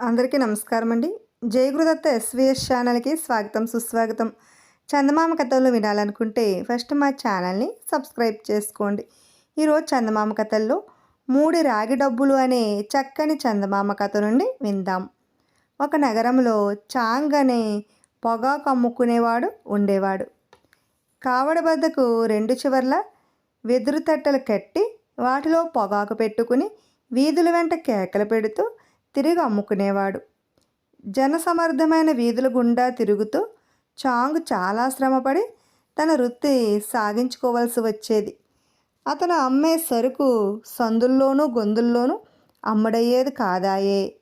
అందరికీ నమస్కారం అండి జయగురుదత్త ఎస్విఎస్ ఛానల్కి స్వాగతం సుస్వాగతం. చందమామ కథలు వినాలనుకుంటే ఫస్ట్ మా ఛానల్ని సబ్స్క్రైబ్ చేసుకోండి. ఈరోజు చందమామ కథల్లో మూడు రాగి డబ్బులు అనే చక్కని చందమామ కథ నుండి విందాం. ఒక నగరంలో చాంగ్ అనే పొగాకు అమ్ముకునేవాడు ఉండేవాడు. కావడ వద్దకు రెండు చివర్ల వెదురు తట్టలు కట్టి వాటిలో పొగాకు పెట్టుకుని వీధుల వెంట కేకలు పెడుతూ తిరిగి అమ్ముకునేవాడు. జనసమర్థమైన వీధుల గుండా తిరుగుతూ చాంగ్ చాలా శ్రమపడి తన వృత్తి సాగించుకోవాల్సి వచ్చేది. అతను అమ్మే సరుకు సందుల్లోనూ గొంతుల్లోనూ అమ్ముడయ్యేది కాదాయే.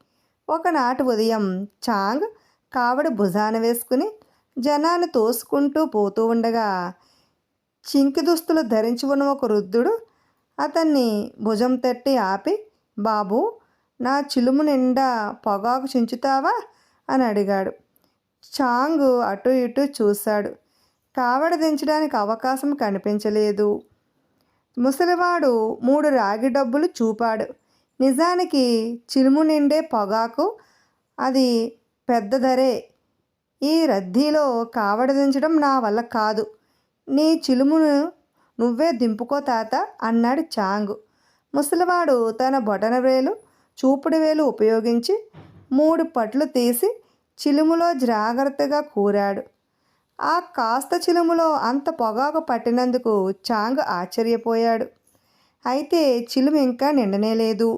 ఒకనాటి ఉదయం చాంగ్ కావడి భుజాన వేసుకుని జనాన్ని తోసుకుంటూ పోతూ ఉండగా చింకి దుస్తులు ధరించి ఉన్న ఒక వృద్ధుడు అతన్ని భుజం తట్టి ఆపి బాబు నా చిలుము నిండా పొగాకు చించుతావా? అని అడిగాడు. చాంగు అటు ఇటు చూశాడు. కావడ దించడానికి అవకాశం కనిపించలేదు. ముసలివాడు మూడు రాగి డబ్బులు చూపాడు. నిజానికి చిలుము నిండే పొగాకు అది పెద్ద ధరే. ఈ రద్దీలో కావడ దించడం నా వల్ల కాదు. నీ చిలుమును నువ్వే దింపుకో తాత అన్నాడు చాంగు. ముసలివాడు తన బొటన వేలు చూపుడు వేలు ఉపయోగించి మూడు పట్లు తీసి చిలుములో జాగ్రత్తగా కూరాడు. ఆ కాస్త చిలుములో అంత పొగాకు పట్టినందుకు చాంగ్ ఆశ్చర్యపోయాడు. అయితే చిలుము ఇంకా నిండనే లేదు.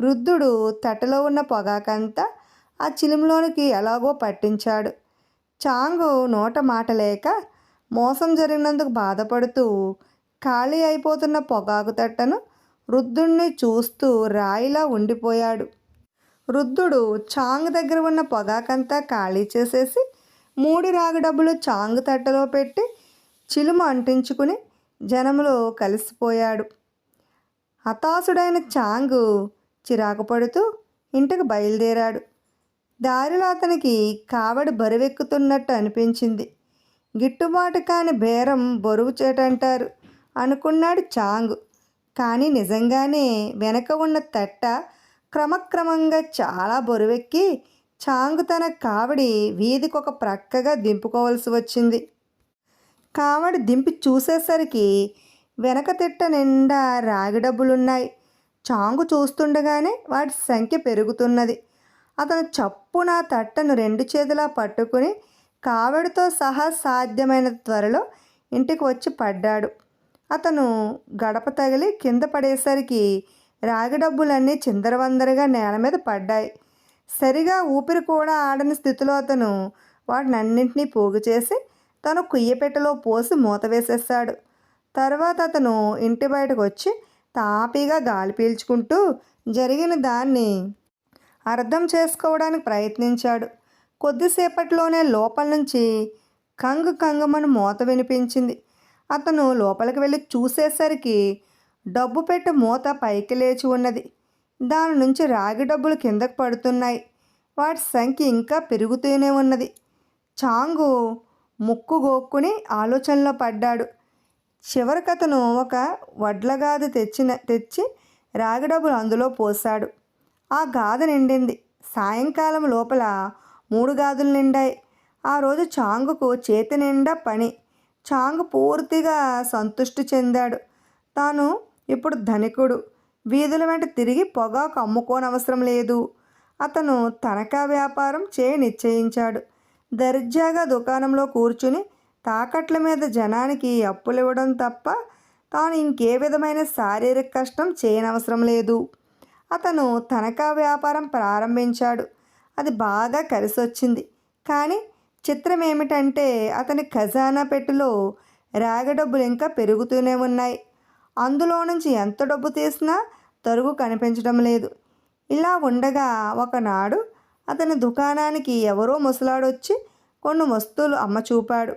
వృద్ధుడు తట్టలో ఉన్న పొగాకంతా ఆ చిలుములోనికి ఎలాగో పట్టించాడు. చాంగు నోట మాట లేక మోసం జరిగినందుకు బాధపడుతూ ఖాళీ అయిపోతున్న పొగాకు తట్టను వృద్ధుణ్ణి చూస్తూ రాయిలా ఉండిపోయాడు. వృద్ధుడు చాంగ్ దగ్గర ఉన్న పొగాకంతా ఖాళీ చేసేసి మూడు రాగి డబ్బులు చాంగ్ తట్టలో పెట్టి చిలుము అంటించుకుని జనములో కలిసిపోయాడు. హతాశుడైన చాంగు చిరాకు పడుతూ ఇంటికి బయలుదేరాడు. దారిలో అతనికి కావడి బరువెక్కుతున్నట్టు అనిపించింది. గిట్టుబాటు కాని బేరం బరువు చేటంటారు అనుకున్నాడు చాంగు. కానీ నిజంగానే వెనక ఉన్న తట్ట క్రమక్రమంగా చాలా బరువెక్కి చాంగు తన కావడి వీధికి ఒక ప్రక్కగా దింపుకోవలసి వచ్చింది. కావడి దింపి చూసేసరికి వెనక తిట్ట నిండా రాగి డబ్బులున్నాయి. చాంగు చూస్తుండగానే వాటి సంఖ్య పెరుగుతున్నది. అతను చప్పున తట్టను రెండు చేతులా పట్టుకుని కావడితో సహా సాధ్యమైన త్వరలో ఇంటికి వచ్చి పడ్డాడు. అతను గడప తగిలి కింద పడేసరికి రాగి డబ్బులన్నీ చిందరవందరగా నేల మీద పడ్డాయి. సరిగా ఊపిరి కూడా ఆడని స్థితిలో అతను వాటిని అన్నింటినీ పోగు చేసి తను కుయ్యపెట్టెలో పోసి మూత వేసేస్తాడు తర్వాత అతను ఇంటి బయటకు వచ్చి తాపీగా గాలి పీల్చుకుంటూ జరిగిన దాన్ని అర్థం చేసుకోవడానికి ప్రయత్నించాడు. కొద్దిసేపట్లోనే లోపల నుంచి కంగు కంగమని మూత వినిపించింది. అతను లోపలికి వెళ్ళి చూసేసరికి డబ్బు పెట్టి మూత పైకి లేచి ఉన్నది. దాని నుంచి రాగి డబ్బులు కిందకు పడుతున్నాయి. వాటి సంఖ్య ఇంకా పెరుగుతూనే ఉన్నది. చాంగు ముక్కు గోక్కుని ఆలోచనలో పడ్డాడు. చివరికతను ఒక వడ్లగాది తెచ్చిన తెచ్చి రాగి డబ్బులు అందులో పోశాడు. ఆ గాథ నిండింది. సాయంకాలం లోపల మూడు గాదులు నిండాయి. ఆ రోజు చాంగుకు చేతి నిండా పని. చాంగ్ పూర్తిగా సంతృష్టి చెందాడు. తాను ఇప్పుడు ధనికుడు. వీధుల వెంట తిరిగి పొగాకు అమ్ముకోనవసరం లేదు. అతను తనఖా వ్యాపారం చేయ నిశ్చయించాడు దర్జాగా దుకాణంలో కూర్చుని తాకట్ల మీద జనానికి అప్పులు ఇవ్వడం తప్ప తాను ఇంకే విధమైన శారీరక కష్టం చేయనవసరం లేదు. అతను తనఖా వ్యాపారం ప్రారంభించాడు. అది బాగా కలిసొచ్చింది. కానీ చిత్రం ఏమిటంటే అతని ఖజానా పెట్టులో రాగ డబ్బులు ఇంకా పెరుగుతూనే ఉన్నాయి. అందులో నుంచి ఎంత డబ్బు తీసినా తరుగు కనిపించడం లేదు. ఇలా ఉండగా ఒకనాడు అతని దుకాణానికి ఎవరో ముసలాడొచ్చి కొన్ని వస్తువులు అమ్మ చూపాడు.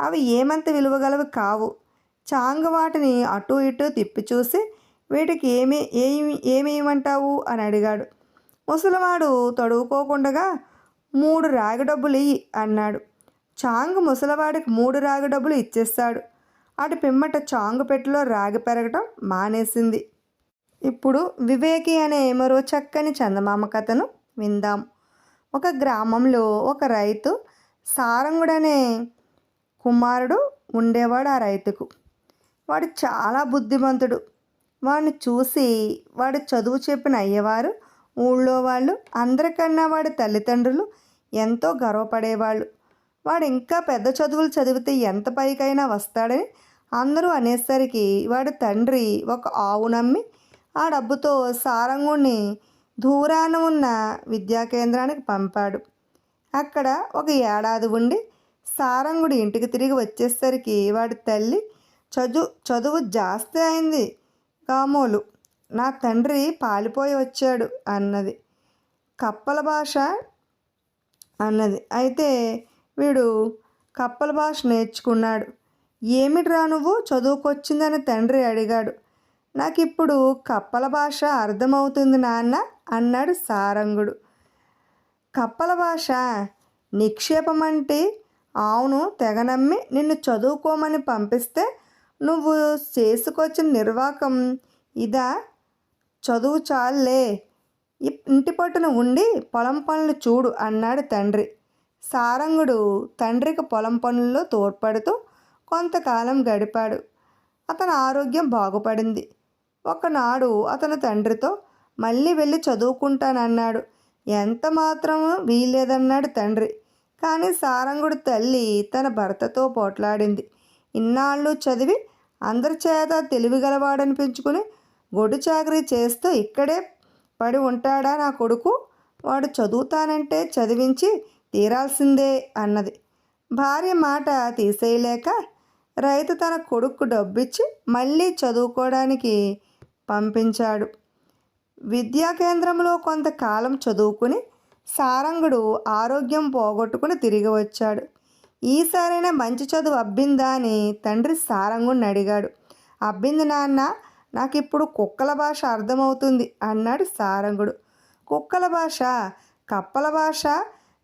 అవి ఏమంత విలువగలవి కావు. చాంగ్ వాటిని అటు ఇటు తిప్పి చూసి వీటికి ఏమి ఏమి ఏమేమంటావు అని అడిగాడు. ముసలివాడు తడువుకోకుండా మూడు రాగి డబ్బులు ఇయ్యి అన్నాడు. చాంగ్ ముసలివాడికి మూడు రాగి డబ్బులు ఇచ్చేస్తాడు. అటు పిమ్మట చాంగు పెట్టెలో రాగి పెరగటం మానేసింది. ఇప్పుడు వివేకి అనే మరో చక్కని చందమామ కథను విందాం. ఒక గ్రామంలో ఒక రైతు సారంగుడనే కుమారుడు ఉండేవాడు ఆ రైతుకు. వాడు చాలా బుద్ధిమంతుడు. వాడిని చూసి వాడు చదువు చెప్పిన అయ్యవారు ఊళ్ళో వాళ్ళు అందరికన్నా వాడి తల్లిదండ్రులు ఎంతో గర్వపడేవాళ్ళు. వాడు ఇంకా పెద్ద చదువులు చదివితే ఎంత పైకైనా వస్తాడని అందరూ అనేసరికి వాడి తండ్రి ఒక ఆవు నమ్మి ఆ డబ్బుతో సారంగుణ్ణి దూరాన ఉన్న విద్యా కేంద్రానికి పంపాడు. అక్కడ ఒక ఏడాది ఉండి సారంగుడి ఇంటికి తిరిగి వచ్చేసరికి వాడి తల్లి చదువు చదువు జాస్తి అయింది. కామోలు నా తండ్రి పాలిపోయి వచ్చాడు అన్నది. కప్పల భాష అన్నది. అయితే వీడు కప్పల భాష నేర్చుకున్నాడు. ఏమిట్రా నువ్వు? చదువుకొచ్చిందని తండ్రి అడిగాడు. నాకు ఇప్పుడు కప్పల భాష అర్థమవుతుంది నాన్న అన్నాడు సారంగుడు. కప్పల భాష నిక్షేపం అంటే అవును తెగ నమ్మి నిన్ను చదువుకోమని పంపిస్తే నువ్వు చేసుకొచ్చిన నిర్వాకం ఇదా? చదువు చాలే ఇంటి పట్టున ఉండి పొలం పనులు చూడు అన్నాడు తండ్రి. సారంగుడు తండ్రికి పొలం పనుల్లో తోడ్పడుతూ కొంతకాలం గడిపాడు. అతని ఆరోగ్యం బాగుపడింది. ఒకనాడు అతని తండ్రితో మళ్ళీ వెళ్ళి చదువుకుంటానన్నాడు. ఎంత మాత్రం వీల్లేదన్నాడు తండ్రి. కానీ సారంగుడు తల్లి తన భర్తతో పోట్లాడింది. ఇన్నాళ్ళు చదివి అందరి చేత తెలివిగలవాడనిపించుకుని గొడ్డు చాకరీ చేస్తూ ఇక్కడే పడి ఉంటాడా నా కొడుకు? వాడు చదువుతానంటే చదివించి తీరాల్సిందే అన్నది. భార్య మాట తీసేయలేక రైతు తన కొడుకు డబ్బిచ్చి మళ్ళీ చదువుకోవడానికి పంపించాడు. విద్యా కేంద్రంలో కొంతకాలం చదువుకుని సారంగుడు ఆరోగ్యం పోగొట్టుకుని తిరిగి వచ్చాడు. ఈసారైనా మంచి చదువు అబ్బిందా అని తండ్రి సారంగుడిని అడిగాడు. అబ్బింది నాన్న నాకు ఇప్పుడు కుక్కల భాష అర్థమవుతుంది అన్నాడు సారంగుడు. కుక్కల భాష కప్పల భాష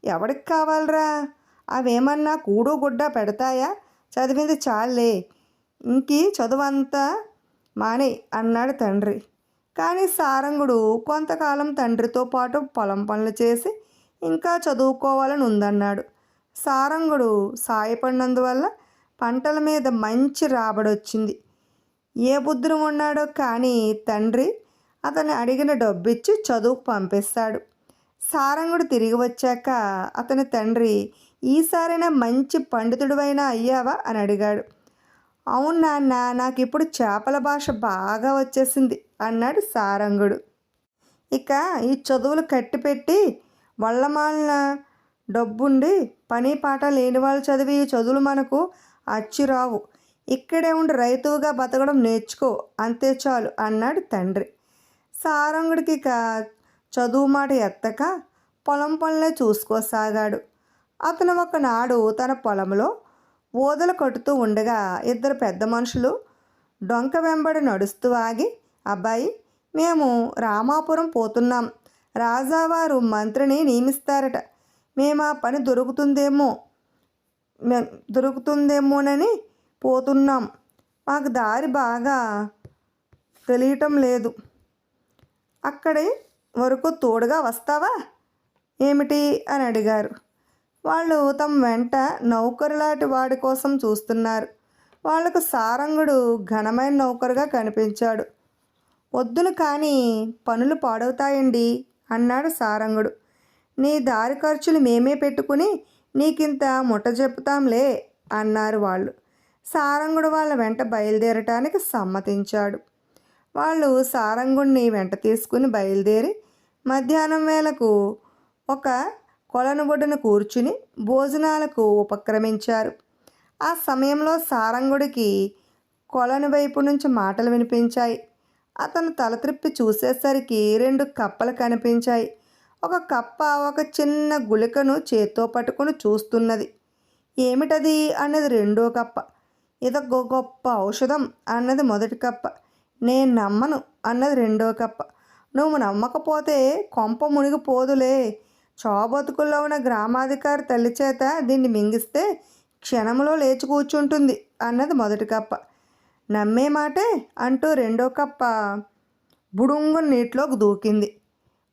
ఎవడికి కావాలరా? అవేమన్నా కూడు గుడ్డ పెడతాయా? చదివింది చాలే ఇంకీ చదువంతా మానే అన్నాడు తండ్రి. కానీ సారంగుడు కొంతకాలం తండ్రితో పాటు పొలం పనులు చేసి ఇంకా చదువుకోవాలని ఉందన్నాడు. సారంగుడు సాయపడినందువల్ల పంటల మీద మంచి రాబడి వచ్చింది ఏ బుద్ధులు ఉన్నాడో కానీ తండ్రి అతను అడిగిన డబ్బిచ్చి చదువుకు పంపిస్తాడు. సారంగుడు తిరిగి వచ్చాక అతని తండ్రి ఈసారైనా మంచి పండితుడివైనా అయ్యావా? అని అడిగాడు. అవును నాన్న నాకు ఇప్పుడు చేపల భాష బాగా వచ్చేసింది అన్నాడు సారంగుడు. ఇక ఈ చదువులు కట్టిపెట్టి వల్లమాలిన డబ్బుండి పని పాట లేని వాళ్ళు చదివి ఈ చదువులు మనకు అచ్చిరావు. ఇక్కడే ఉండి రైతువుగా బతకడం నేర్చుకో అంతే చాలు అన్నాడు తండ్రి. సారంగుడికి ఇక చదువు మాట ఎత్తక పొలం పనులే చూసుకోసాగాడు. అతను ఒకనాడు తన పొలంలో ఊదలు కొట్టుతూ ఉండగా ఇద్దరు పెద్ద మనుషులు డొంక వెంబడి నడుస్తూ ఆగి అబ్బాయి మేము రామాపురం పోతున్నాం. రాజావారు మంత్రిని నియమిస్తారట. మేము ఆ పని దొరుకుతుందేమో దొరుకుతుందేమోనని పోతున్నాం. మాకు దారి బాగా తెలియటం లేదు. అక్కడి వరకు తోడుగా వస్తావా? ఏమిటి? అని అడిగారు. వాళ్ళు తమ వెంట నౌకరులాంటి వాడి కోసం చూస్తున్నారు. వాళ్ళకు సారంగుడు ఘనమైన నౌకరుగా కనిపించాడు. వద్దును కానీ పనులు పాడవుతాయండి అన్నాడు సారంగుడు. నీ దారి ఖర్చులు మేమే పెట్టుకుని నీకింత ముట్ట చెప్తాంలే అన్నారు వాళ్ళు. సారంగుడు వాళ్ళ వెంట బయలుదేరటానికి సమ్మతించాడు. వాళ్ళు సారంగుడిని వెంట తీసుకుని బయలుదేరి మధ్యాహ్నం వేళకు ఒక కొలను ఒడ్డున కూర్చుని భోజనాలకు ఉపక్రమించారు. ఆ సమయంలో సారంగుడికి కొలను వైపు నుంచి మాటలు వినిపించాయి. అతను తల త్రిప్పి చూసేసరికి రెండు కప్పలు కనిపించాయి. ఒక కప్ప ఒక చిన్న గుళికను చేత్తో పట్టుకుని చూస్తున్నది. ఏమిటది? అనేది రెండో కప్ప. ఇదొక గొప్ప ఔషధం అన్నది మొదటి కప్ప నేను నమ్మను అన్నది రెండో కప్ప నువ్వు నమ్మకపోతే కొంప మునిగిపోదులే. చాబతుకుల్లో ఉన్న గ్రామాధికారి తల్లి చేత దీన్ని మింగిస్తే క్షణంలో లేచి కూర్చుంటుంది అన్నది మొదటి కప్ప నమ్మే మాటే అంటూ రెండో కప్ప బుడుంగు నీటిలోకి దూకింది.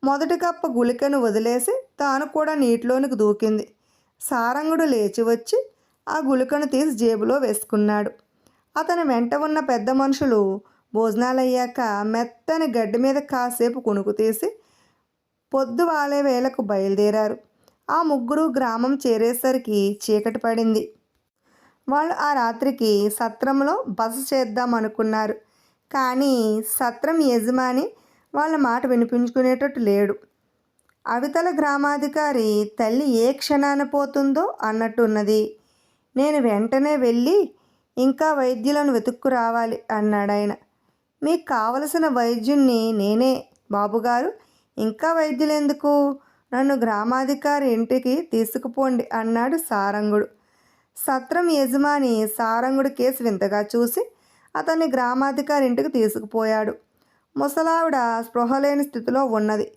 మొదటి కప్ప గుళికను వదిలేసి తాను కూడా నీటిలోనికి దూకింది. సారంగుడు లేచి వచ్చి ఆ గుళికను తీసి జేబులో వేసుకున్నాడు. అతని వెంట ఉన్న పెద్ద మనుషులు భోజనాలయ్యాక మెత్తని గడ్డి మీద కాసేపు కునుకు తీసి పొద్దు వాలే వేళకు బయలుదేరారు. ఆ ముగ్గురు గ్రామం చేరేసరికి చీకటి పడింది. వాళ్ళు ఆ రాత్రికి సత్రంలో బస చేద్దాం అనుకున్నారు. కానీ సత్రం యజమాని వాళ్ళ మాట వినిపించుకునేటట్టు లేడు. అవితల గ్రామాధికారి తల్లి ఏ క్షణాన పోతుందో అన్నట్టున్నది. నేను వెంటనే వెళ్ళి ఇంకా వైద్యులను వెతుక్కు రావాలి అన్నాడు ఆయన. మీకు కావలసిన వైద్యుణ్ణి నేనే బాబుగారు ఇంకా వైద్యులు ఎందుకు నన్ను గ్రామాధికారి ఇంటికి తీసుకుపోండి అన్నాడు సారంగుడు. సత్రం యజమాని సారంగుడు కేసు వింతగా చూసి అతన్ని గ్రామాధికారి ఇంటికి తీసుకుపోయాడు. ముసలావిడ స్పృహలేని స్థితిలో ఉన్నది.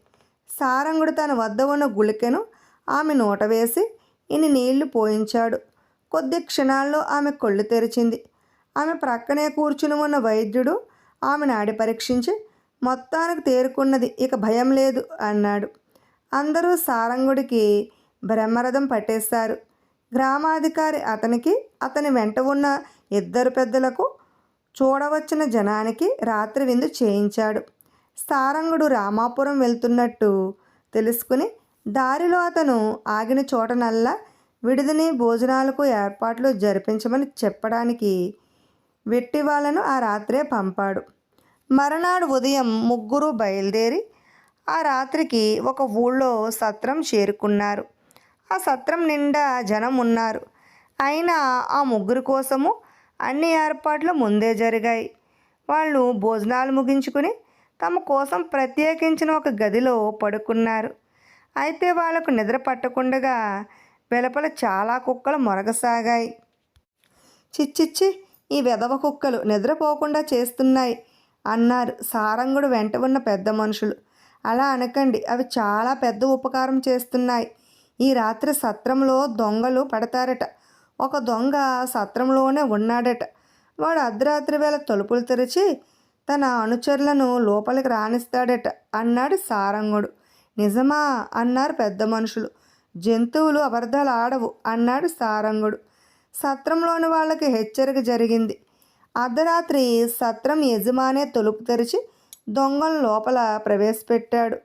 సారంగుడు తన వద్ద ఉన్న గుళికెను ఆమె నోట వేసి ఇన్ని నీళ్ళు పోయించాడు. కొద్ది క్షణాల్లో ఆమె కళ్ళు తెరిచింది. ఆమె ప్రక్కనే కూర్చుని ఉన్న వైద్యుడు ఆమె నాడి పరీక్షించి మొత్తానికి తేరుకున్నది ఇక భయం లేదు అన్నాడు. అందరూ సారంగుడికి బ్రహ్మరథం పట్టేశారు. గ్రామాధికారి అతనికి అతని వెంట ఉన్న ఇద్దరు పెద్దలకు చూడవచ్చిన జనానికి రాత్రి విందు చేయించాడు. సారంగుడు రామాపురం వెళ్తున్నట్టు తెలుసుకుని దారిలో అతను ఆగిన చోటనల్లా విడిదిని భోజనాలకు ఏర్పాట్లు జరిపించమని చెప్పడానికి వెట్టి వాళ్ళను ఆ రాత్రే పంపాడు. మరునాడు ఉదయం ముగ్గురు బయలుదేరి ఆ రాత్రికి ఒక ఊళ్ళో సత్రం చేరుకున్నారు. ఆ సత్రం నిండా జనం ఉన్నారు. అయినా ఆ ముగ్గురు కోసము అన్ని ఏర్పాట్లు ముందే జరిగాయి. వాళ్ళు భోజనాలు ముగించుకుని తమ కోసం ప్రత్యేకించిన ఒక గదిలో పడుకున్నారు. అయితే వాళ్ళకు నిద్ర పట్టకుండగా వెలుపల చాలా కుక్కలు మొరగసాగాయి. చిచ్చిచ్చి ఈ వెధవ కుక్కలు నిద్రపోకుండా చేస్తున్నాయి అన్నారు సారంగుడు వెంట ఉన్న పెద్ద మనుషులు. అలా అనకండి అవి చాలా పెద్ద ఉపకారం చేస్తున్నాయి. ఈ రాత్రి సత్రంలో దొంగలు పడతారట. ఒక దొంగ సత్రంలోనే ఉన్నాడట. వాడు అర్ధరాత్రి వేళ తలుపులు తెరిచి తన అనుచరులను లోపలికి రాణిస్తాడట అన్నాడు సారంగుడు. నిజమా? అన్నారు పెద్ద మనుషులు. జంతువులు అబద్ధాలు ఆడవు అన్నాడు సారంగుడు. సత్రంలోని వాళ్ళకి హెచ్చరిక జరిగింది. అర్ధరాత్రి సత్రం యజమానే తలుపు తెరిచి దొంగను లోపల ప్రవేశపెట్టాడు.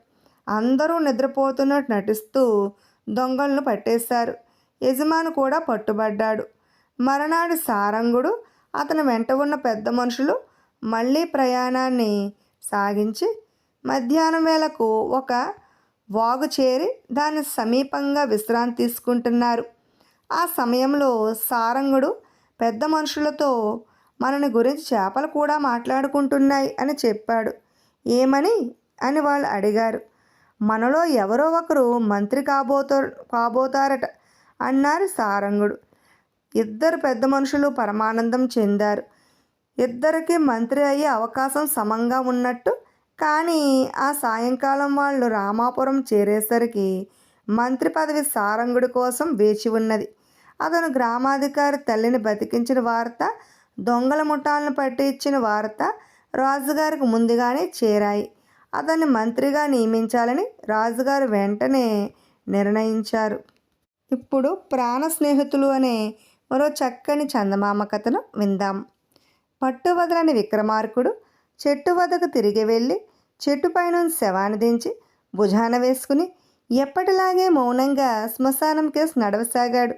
అందరూ నిద్రపోతున్నట్టు నటిస్తూ దొంగలను పట్టేశారు. యజమాని కూడా పట్టుబడ్డాడు. మరనాడు సారంగుడు అతని వెంట ఉన్న పెద్ద మనుషులు మళ్ళీ ప్రయాణాన్ని సాగించి మధ్యాహ్నం వేళకు ఒక వాగు చేరి దాని సమీపంగా విశ్రాంతి తీసుకుంటున్నారు. ఆ సమయంలో సారంగుడు పెద్ద మనుషులతో మనని గురించి చేపలు కూడా మాట్లాడుకుంటున్నాయి అని చెప్పాడు. ఏమని? అని వాళ్ళు అడిగారు. మనలో ఎవరో ఒకరు మంత్రి కాబోతో కాబోతారట అన్నారు సారంగుడు. ఇద్దరు పెద్ద మనుషులు పరమానందం చెందారు. ఇద్దరికి మంత్రి అయ్యే అవకాశం సమంగా ఉన్నట్టు కానీ ఆ సాయంకాలం వాళ్ళు రామాపురం చేరేసరికి మంత్రి పదవి సారంగుడి కోసం వేచి ఉన్నది. అతను గ్రామాధికారి తల్లిని బతికించిన వార్త దొంగల ముఠాలను పట్టించిన వార్త రాజుగారికి ముందుగానే చేరాయి. అతన్ని మంత్రిగా నియమించాలని రాజుగారు వెంటనే నిర్ణయించారు. ఇప్పుడు ప్రాణ స్నేహితులు అనే మరో చక్కని చందమామ కథను విందాం. పట్టు వదలని విక్రమార్కుడు చెట్టు వద్దకు తిరిగి వెళ్ళి చెట్టుపైన శవాన్ని దించి భుజాన వేసుకుని ఎప్పటిలాగే మౌనంగా శ్మశానం కేసు నడవసాగాడు.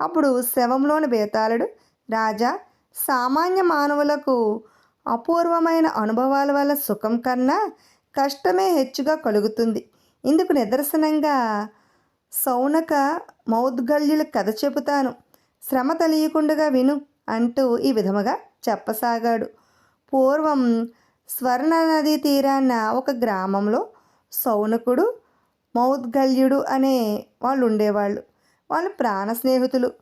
అప్పుడు శవంలోని బేతాళుడు రాజా సామాన్య మానవులకు అపూర్వమైన అనుభవాల వల్ల సుఖం కన్నా కష్టమే హెచ్చుగా కలుగుతుంది. ఇందుకు నిదర్శనంగా సౌనక మౌద్గల్యుల కథ చెబుతాను. శ్రమ తెలియకుండా విను అంటూ ఈ విధముగా చెప్పసాగాడు. పూర్వం స్వర్ణ నదీ తీరాన ఒక గ్రామంలో సౌనకుడు మౌద్గల్యుడు అనే వాళ్ళు ఉండేవాళ్ళు వాళ్ళు ప్రాణ స్నేహితులు.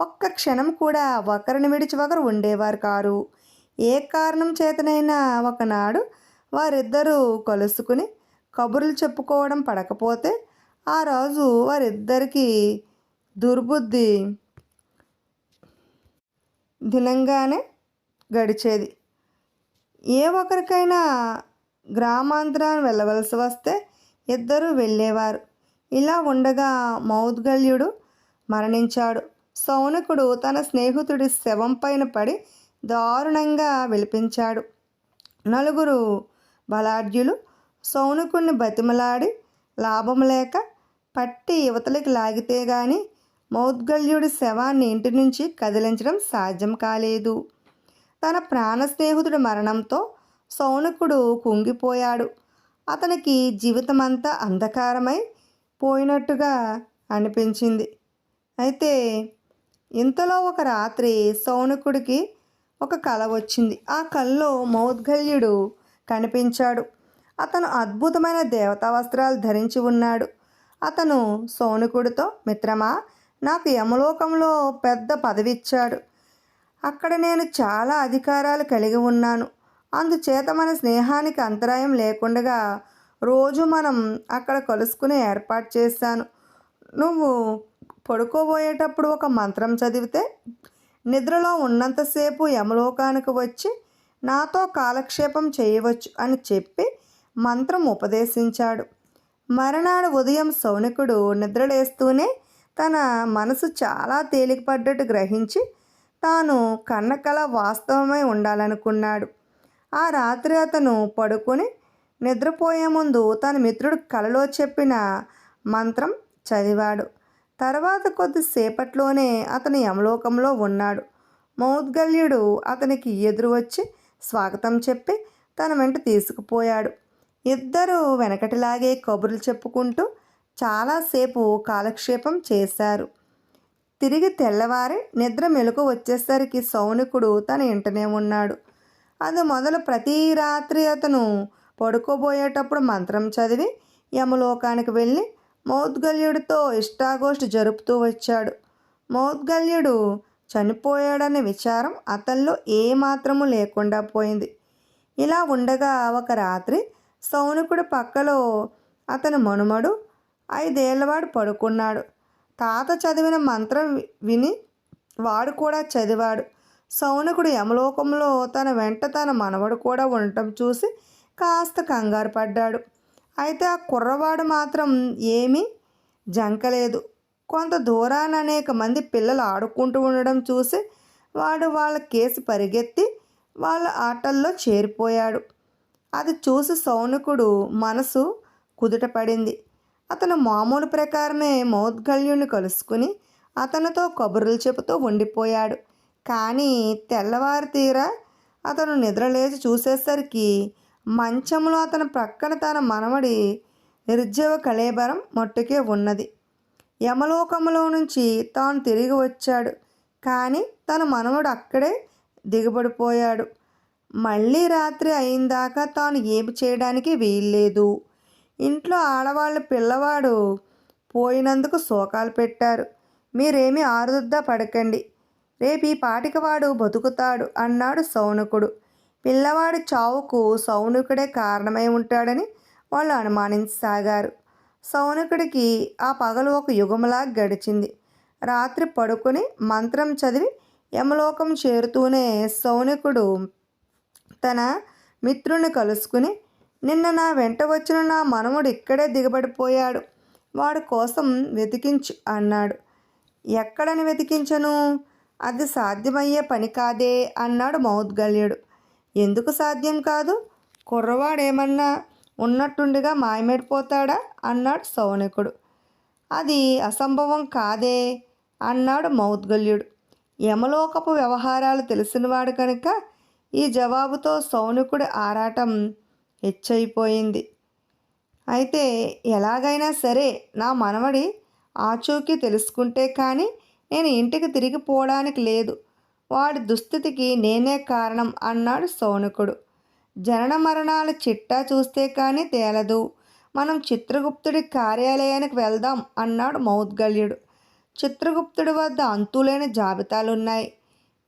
ఒక్క క్షణం కూడా ఒకరిని విడిచి ఒకరు ఉండేవారు కారు. ఏ కారణం చేతనైనా ఒకనాడు వారిద్దరూ కలుసుకుని కబుర్లు చెప్పుకోవడం పడకపోతే ఆ రోజు వారిద్దరికీ దుర్బుద్ధి దినంగానే గడిచేది. ఏ ఒక్కరికైనా గ్రామాంతరాన్ని వెళ్ళవలసి వస్తే ఇద్దరూ వెళ్ళేవారు. ఇలా ఉండగా మౌద్గల్యుడు మరణించాడు. సౌనకుడు తన స్నేహితుడి శవం పైన పడి దారుణంగా విలిపించాడు. నలుగురు బలాఢ్యులు సౌనకుడిని బతిమలాడి లాభం లేక పట్టి యువతలకి లాగితే గాని మౌద్గల్యుడి శవాన్ని ఇంటి నుంచి కదిలించడం సాధ్యం కాలేదు. తన ప్రాణ స్నేహితుడి మరణంతో సౌనకుడు కుంగిపోయాడు. అతనికి జీవితమంతా అంధకారమై పోయినట్టుగా అనిపించింది. అయితే ఇంతలో ఒక రాత్రి సౌనకుడికి ఒక కళ వచ్చింది. ఆ కళ్ళలో మౌద్గల్యుడు కనిపించాడు. అతను అద్భుతమైన దేవతా వస్త్రాలు ధరించి ఉన్నాడు. అతను సౌనకుడితో మిత్రమా నాకు యమలోకంలో పెద్ద పదవి ఇచ్చాడు అక్కడ నేను చాలా అధికారాలు కలిగి ఉన్నాను. అందుచేత మన స్నేహానికి అంతరాయం లేకుండా రోజు మనం అక్కడ కలుసుకునే ఏర్పాటు చేశాను. నువ్వు పడుకోబోయేటప్పుడు ఒక మంత్రం చదివితే నిద్రలో ఉన్నంతసేపు యమలోకానికి వచ్చి నాతో కాలక్షేపం చేయవచ్చు అని చెప్పి మంత్రం ఉపదేశించాడు. మరునాడు ఉదయం సౌనికుడు నిద్రలేస్తూనే తన మనసు చాలా తేలికపడ్డట్టు గ్రహించి తాను కన్నకల వాస్తవమై ఉండాలనుకున్నాడు. ఆ రాత్రి అతను పడుకొని నిద్రపోయే ముందు తన మిత్రుడు కలలో చెప్పిన మంత్రం చదివాడు. తర్వాత కొద్దిసేపట్లోనే అతను యమలోకంలో ఉన్నాడు. మౌద్గల్యుడు అతనికి ఎదురు వచ్చి స్వాగతం చెప్పి తన వెంట తీసుకుపోయాడు. ఇద్దరు వెనకటిలాగే కబుర్లు చెప్పుకుంటూ చాలాసేపు కాలక్షేపం చేశారు. తిరిగి తెల్లవారి నిద్ర మెలకు వచ్చేసరికి సౌనికుడు తన ఇంటనే ఉన్నాడు. అది మొదలు ప్రతి రాత్రి అతను పడుకోబోయేటప్పుడు మంత్రం చదివి యమలోకానికి వెళ్ళి మౌద్గల్యుడితో ఇష్టాగోష్ఠి జరుపుతూ వచ్చాడు. మౌద్గల్యుడు చనిపోయాడనే విచారం అతనిలో ఏమాత్రము లేకుండా పోయింది. ఇలా ఉండగా ఒక రాత్రి సౌనకుడి పక్కలో అతని మనుమడు ఐదేళ్ళవాడు పడుకున్నాడు. తాత చదివిన మంత్రం విని వాడు కూడా చదివాడు. సౌనకుడు యమలోకంలో తన వెంట తన మనవడు కూడా ఉండటం చూసి కాస్త కంగారు పడ్డాడు. అయితే ఆ కుర్రవాడు మాత్రం ఏమీ జంకలేదు. కొంత దూరాన అనేక మంది పిల్లలు ఆడుకుంటూ ఉండడం చూసి వాడు వాళ్ళ కేసు పరిగెత్తి వాళ్ళ ఆటల్లో చేరిపోయాడు. అది చూసి సౌనకుడు మనసు కుదుటపడింది. అతను మామూలు ప్రకారమే మౌద్గల్యుణ్ణి కలుసుకుని అతనితో కబుర్లు చెబుతూ ఉండిపోయాడు. కానీ తెల్లవారి తీర అతను నిద్రలేచి చూసేసరికి మంచంలో అతని ప్రక్కన తన మనవడి నిర్జీవ కళేబరం మట్టుకే ఉన్నది. యమలోకములో నుంచి తాను తిరిగి వచ్చాడు. కానీ తన మనవడు అక్కడే దిగబడిపోయాడు. మళ్ళీ రాత్రి అయిందాకా తాను ఏమి చేయడానికి వీల్లేదు. ఇంట్లో ఆడవాళ్ళు పిల్లవాడు పోయినందుకు శోకాలు పెట్టారు. మీరేమీ ఆరుద్దా పడకండి. రేపు ఈ బతుకుతాడు అన్నాడు సౌనకుడు. పిల్లవాడి చావుకు సౌనకుడే కారణమై ఉంటాడని వాళ్ళు అనుమానించసాగారు. సౌనకుడికి ఆ పగలు ఒక యుగంలా గడిచింది. రాత్రి పడుకుని మంత్రం చదివి యమలోకం చేరుతూనే సౌనకుడు తన మిత్రుని కలుసుకుని నిన్న నా వెంట వచ్చిన నా మనముడు ఇక్కడే దిగబడిపోయాడు. వాడి కోసం వెతికించు అన్నాడు. ఎక్కడని వెతికించను? అది సాధ్యమయ్యే పని కాదే అన్నాడు మౌద్గల్యుడు. ఎందుకు సాధ్యం కాదు? కుర్రవాడేమన్నా ఉన్నట్టుండిగా మాయమెడిపోతాడా అన్నాడు సౌనికుడు. అది అసంభవం కాదే అన్నాడు మౌద్గల్యుడు. యమలోకపు వ్యవహారాలు తెలిసినవాడు కనుక ఈ జవాబుతో సౌనికుడి ఆరాటం హెచ్చయిపోయింది అయితే ఎలాగైనా సరే నా మనవడి ఆచూకీ తెలుసుకుంటే కానీ నేను ఇంటికి తిరిగి పోవడానికి లేదు. వాడి దుస్థితికి నేనే కారణం అన్నాడు సౌనకుడు. జనన మరణాల చిట్టా చూస్తే కానీ తేలదు. మనం చిత్రగుప్తుడి కార్యాలయానికి వెళ్దాం అన్నాడు మౌద్గల్యుడు. చిత్రగుప్తుడి వద్ద అంతులేని జాబితాలున్నాయి.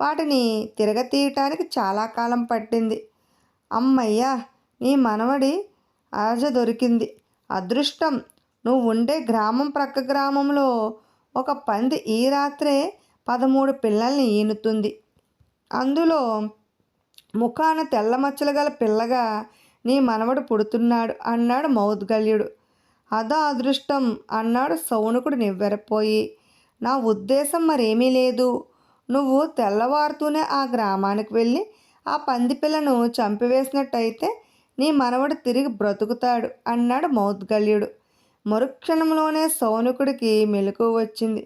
వాటిని తిరగతీయటానికి చాలా కాలం పట్టింది. అమ్మయ్యా నీ మనవడి ఆజ దొరికింది. అదృష్టం. నువ్వు ఉండే గ్రామం ప్రక్క గ్రామంలో ఒక పంది ఈ రాత్రే పదమూడు పిల్లల్ని ఈనుతుంది. అందులో ముఖాన తెల్ల మచ్చలు గల పిల్లగా నీ మనవడు పుడుతున్నాడు అన్నాడు మౌద్గల్యుడు. అదా అదృష్టం అన్నాడు సౌనకుడు నివ్వెరపోయి. నా ఉద్దేశం మరేమీ లేదు. నువ్వు తెల్లవారుతూనే ఆ గ్రామానికి వెళ్ళి ఆ పంది పిల్లను చంపివేసినట్టయితే నీ మనవడు తిరిగి బ్రతుకుతాడు అన్నాడు మౌద్గల్యుడు. మరుక్షణంలోనే సౌనికుడికి మెలకు వచ్చింది.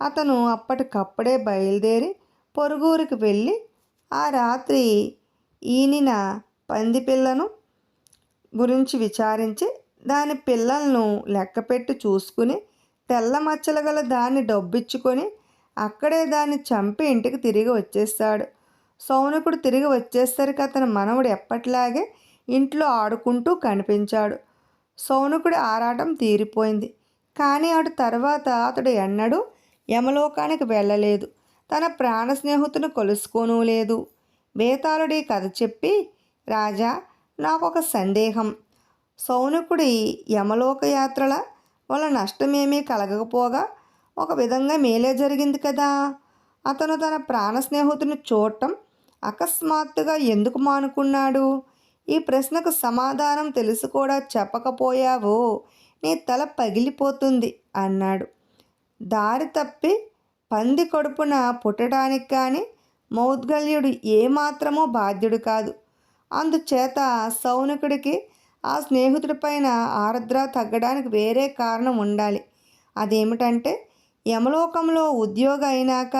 అతను అప్పటికప్పుడే బయలుదేరి పొరుగురికి వెళ్ళి ఆ రాత్రి ఈనిన పంది పిల్లను గురించి విచారించి దాని పిల్లలను లెక్కపెట్టి చూసుకుని తెల్ల మచ్చలు గల దాన్ని డబ్బిచ్చుకొని అక్కడే దాన్ని చంపి ఇంటికి తిరిగి వచ్చేస్తాడు. సౌనికుడు తిరిగి వచ్చేసరికి అతని మనవడు ఎప్పట్లాగే ఇంట్లో ఆడుకుంటూ కనిపించాడు. సౌనకుడి ఆరాటం తీరిపోయింది. కానీ అటు తర్వాత అతడు ఎన్నడూ యమలోకానికి వెళ్ళలేదు. తన ప్రాణ స్నేహితుని కొలుసుకోనూ లేదు. బేతాళుడి కథ చెప్పి రాజా నాకు ఒక సందేహం. సౌనకుడి యమలోక యాత్రల వల్ల నష్టమేమీ కలగకపోగా ఒక విధంగా మేలే జరిగింది కదా. అతను తన ప్రాణ స్నేహితుని చూడటం అకస్మాత్తుగా ఎందుకు మానుకున్నాడు? ఈ ప్రశ్నకు సమాధానం తెలుసు కూడా చెప్పకపోయావో? నీ తల పగిలిపోతుంది అన్నాడు. దారి తప్పి పంది కడుపున పుట్టడానికి కానీ మౌద్గల్యుడు ఏమాత్రమో బాధ్యుడు కాదు. అందుచేత సౌనికుడికి ఆ స్నేహితుడిపైన ఆర్ద్ర తగ్గడానికి వేరే కారణం ఉండాలి. అదేమిటంటే యమలోకంలో ఉద్యోగం అయినాక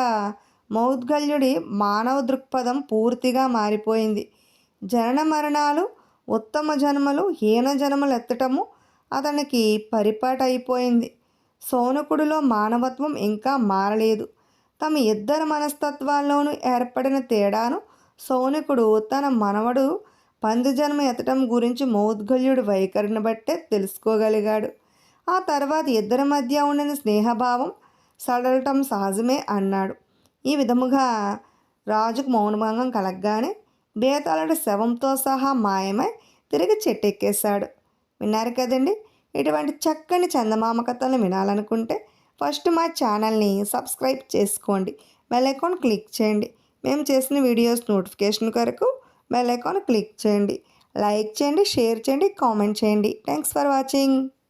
మౌద్గల్యుడి మానవ దృక్పథం పూర్తిగా మారిపోయింది. జనన మరణాలు ఉత్తమ జన్మలు హీన జన్మలు ఎత్తటము అతనికి పరిపాటు అయిపోయింది సౌనకుడిలో మానవత్వం ఇంకా మారలేదు. తమ ఇద్దరు మనస్తత్వాల్లోనూ ఏర్పడిన తేడాను సౌనకుడు తన మనవడు పంది జన్మ గురించి మౌద్గల్యుడి వైఖరిని బట్టే తెలుసుకోగలిగాడు. ఆ తర్వాత ఇద్దరి మధ్య ఉండిన స్నేహభావం సడలటం సహజమే అన్నాడు. ఈ విధముగా రాజుకు మౌనభంగం కలగగానే బేతాళుడు శవంతో సహా మాయమై తిరిగి చెట్టెక్కేశాడు. విన్నారు కదండి? ఇటువంటి చక్కని చందమామ కథలను వినాలనుకుంటే ఫస్ట్ మా ఛానల్ని సబ్స్క్రైబ్ చేసుకోండి. బెల్ ఐకాన్ క్లిక్ చేయండి. మేము చేసిన వీడియోస్ నోటిఫికేషన్ కొరకు బెల్ ఐకాన్ క్లిక్ చేయండి. లైక్ చేయండి షేర్ చేయండి కామెంట్ చేయండి. Thanks for watching.